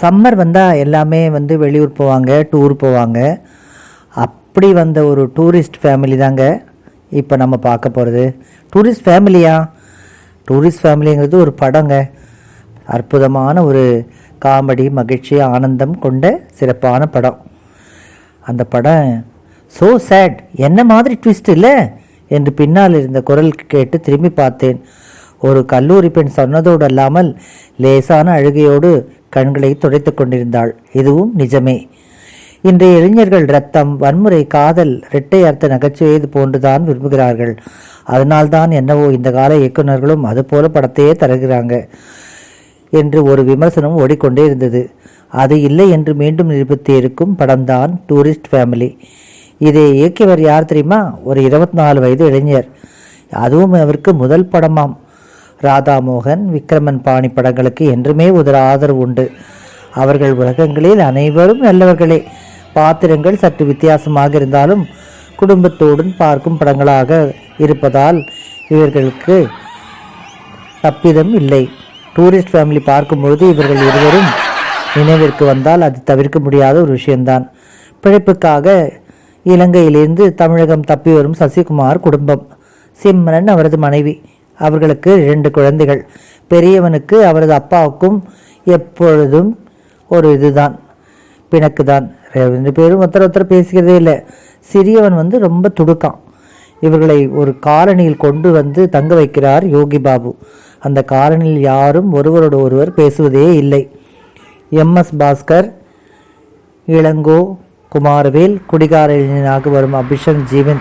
Summer வந்தால் எல்லாமே வந்து வெளியூர் போவாங்க டூர் போவாங்க. அப்படி வந்த ஒரு டூரிஸ்ட் ஃபேமிலி தாங்க இப்போ நம்ம பார்க்க போகிறது டூரிஸ்ட் ஃபேமிலியா? டூரிஸ்ட் ஃபேமிலிங்கிறது ஒரு படங்க. அற்புதமான ஒரு காமெடி மகிழ்ச்சி ஆனந்தம் கொண்ட சிறப்பான படம். அந்த படம் ஸோ சேட் என்ன மாதிரி ட்விஸ்ட் இல்லை? என்று பின்னால் இருந்த குரல் கேட்டு திரும்பி பார்த்தேன். ஒரு கல்லூரி பெண் சொன்னதோடு அல்லாமல் லேசான அழுகையோடு கண்களை துடைத்து கொண்டிருந்தாள். இதுவும் நிஜமே. இன்றைய இளைஞர்கள் ரத்தம் வன்முறை காதல் இரட்டை அர்த்த நகைச்சுவையது போன்றுதான் விரும்புகிறார்கள். அதனால்தான் என்னவோ இந்த கால இயக்குநர்களும் அதுபோல படத்தையே தருகிறாங்க என்று ஒரு விமர்சனம் ஓடிக்கொண்டே இருந்தது. அது இல்லை என்று மீண்டும் நிரூபித்து இருக்கும் படம்தான் டூரிஸ்ட் ஃபேமிலி. இதை இயக்கியவர் யார் தெரியுமா? ஒரு இருபத்தி நாலு வயது இளைஞர். அதுவும் அவருக்கு முதல் படமாம். ராதாமோகன் விக்ரமன் பாணி படங்களுக்கு என்றுமே ஒரு ஆதரவு உண்டு. அவர்கள் உலகங்களில் அனைவரும் நல்லவர்களே. பாத்திரங்கள் சற்று வித்தியாசமாக இருந்தாலும் குடும்பத்தோடும் பார்க்கும் படங்களாக இருப்பதால் இவர்களுக்கு தப்பிதம் இல்லை. டூரிஸ்ட் ஃபேமிலி பார்க்கும்பொழுது இவர்கள் இருவரும் நினைவிற்கு வந்தால் அது தவிர்க்க முடியாத ஒரு விஷயம்தான். பிழைப்புக்காக இலங்கையிலிருந்து தமிழகம் தப்பி வரும் சசிகுமார் குடும்பம். சிம்ரன் அவரது மனைவி. அவர்களுக்கு இரண்டு குழந்தைகள். பெரியவனுக்கு அவரது அப்பாவுக்கும் எப்பொழுதும் ஒரு இதுதான் பிணக்கு தான் ரெண்டு பேரும் ஒருத்தர் ஒருத்தர் பேசிக்கிறதே இல்லை. சிறியவன் வந்து ரொம்ப துடுக்கான். இவர்களை ஒரு காலனியில் கொண்டு வந்து தங்க வைக்கிறார் யோகி பாபு. அந்த காலனியில் யாரும் ஒருவரோடு ஒருவர் பேசுவதே இல்லை. எம்எஸ் பாஸ்கர் இளங்கோ குமாரவேல் குடிகார இளைஞனாக வரும் அபிஷன் ஜீவன்.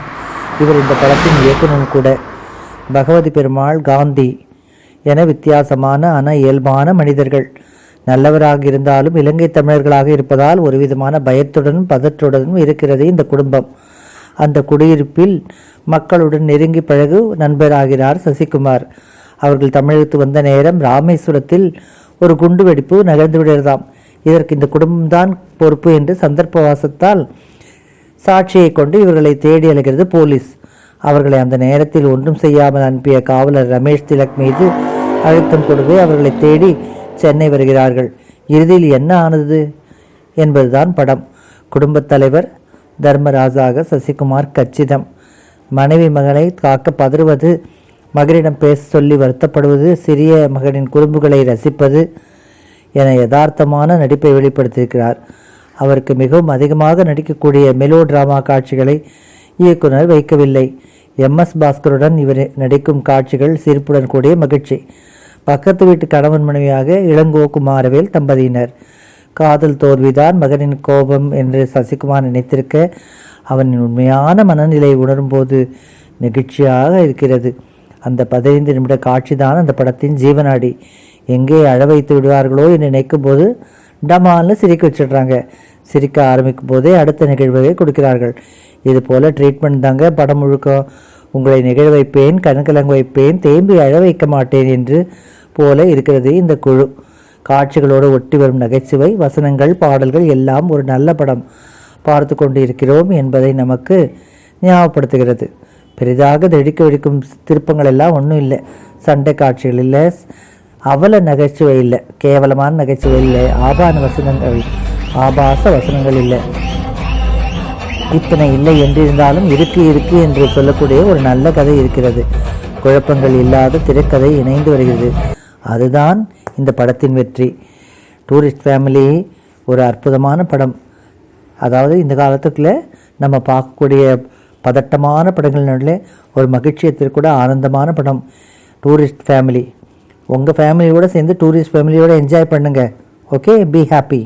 இவர் இந்த படத்தின் இயக்குனர் கூட. பகவதி பெருமாள் காந்தி என வித்தியாசமான அன இயல்பான மனிதர்கள். நல்லவராக இருந்தாலும் இலங்கை தமிழர்களாக இருப்பதால் ஒரு விதமான பயத்துடனும் பதற்றுடனும் இருக்கிறது இந்த குடும்பம். அந்த குடியிருப்பில் மக்களுடன் நெருங்கி பழகு நண்பராகிறார் சசிகுமார். அவர்கள் தமிழகத்து வந்த நேரம் ராமேஸ்வரத்தில் ஒரு குண்டு வெடிப்பு நகர்ந்து விடுகிறதாம். இதற்கு இந்த குடும்பம்தான் பொறுப்பு என்று சந்தர்ப்பவாசத்தால் சாட்சியை கொண்டு இவர்களை தேடி அலைகிறது போலீஸ். அவர்களை அந்த நேரத்தில் ஒன்றும் செய்யாமல் அனுப்பிய காவலர் ரமேஷ் திலக் மீது அழுத்தம் கொடுத்து அவர்களை தேடி சென்னை வருகிறார்கள். இறுதியில் என்ன ஆனது என்பதுதான் படம். குடும்பத் தலைவர் தர்மராஜாக சசிகுமார் கச்சிதம். மனைவி மகனை காக்க பதறுவது மகனிடம் பேச சொல்லி வருத்தப்படுவது சிறிய மகனின் குறும்புகளை ரசிப்பது என யதார்த்தமான நடிப்பை வெளிப்படுத்தியிருக்கிறார். அவருக்கு மிகவும் அதிகமாக நடிக்கக்கூடிய மெலோ டிராமா காட்சிகளை இயக்குனர் வைக்கவில்லை. எம். எஸ். பாஸ்கருடன் இவர் நடிக்கும் காட்சிகள் சிரிப்புடன் கூடிய மகிழ்ச்சி. பக்கத்து வீட்டு கணவன் மனைவியாக இளங்கோ குமாரவேல் தம்பதியினர். காதல் தோல்விதான் மகனின் கோபம் என்று சசிகுமார் நினைத்திருக்க அவனின் உண்மையான மனநிலை உணரும்போது நெகிழ்ச்சியாக இருக்கிறது. அந்த பதினைந்து நிமிட காட்சிதான் அந்த படத்தின் ஜீவனாடி எங்கே அழ வைத்து விடுவார்களோ என்று நினைக்கும் போது டமால்னு சிரிக்க வச்சிடுறாங்க. சிரிக்க ஆரம்பிக்கும் போதே அடுத்த நிகழ்வை கொடுக்கிறார்கள். இது போல ட்ரீட்மெண்ட் தாங்க படம் முழுக்க. உங்களை நிகழ வைப்பேன் கண்கலங்க வைப்பேன் தேம்பி அழ வைக்க மாட்டேன் என்று போல இருக்கிறது இந்த குழு. காட்சிகளோடு ஒட்டி வரும் நகைச்சுவை வசனங்கள் பாடல்கள் எல்லாம் ஒரு நல்ல படம். பார்த்து கொண்டு இருக்கிறோம் என்பதை நமக்கு ஞாபகப்படுத்துகிறது. பெரிதாக தெடிக்க வெடிக்கும் திருப்பங்கள் எல்லாம் ஒன்றும் இல்லை. சண்டை காட்சிகள் இல்லை. அவல நகைச்சுவை இல்லை கேவலமான நகைச்சுவை இல்லை ஆபான வசனங்கள் ஆபாச வசனங்கள் இல்லை இத்தனை இல்லை என்றிருந்தாலும் இருக்கு இருக்கு என்று சொல்லக்கூடிய ஒரு நல்ல கதை இருக்கிறது. குழப்பங்கள் இல்லாத திரைக்கதை இணைந்து வருகிறது. அதுதான் இந்த படத்தின் வெற்றி. டூரிஸ்ட் ஃபேமிலி ஒரு அற்புதமான படம். அதாவது இந்த காலத்துக்குள்ள நம்ம பார்க்கக்கூடிய பதட்டமான படங்கள் நடுவில் ஒரு மகிழ்ச்சியத்திற்கு ஆனந்தமான படம். Tourist family. உங்கள் ஃபேமிலியோடு சேர்ந்து டூரிஸ்ட் ஃபேமிலியோடு என்ஜாய் பண்ணுங்கள் ஓகே பி ஹாப்பி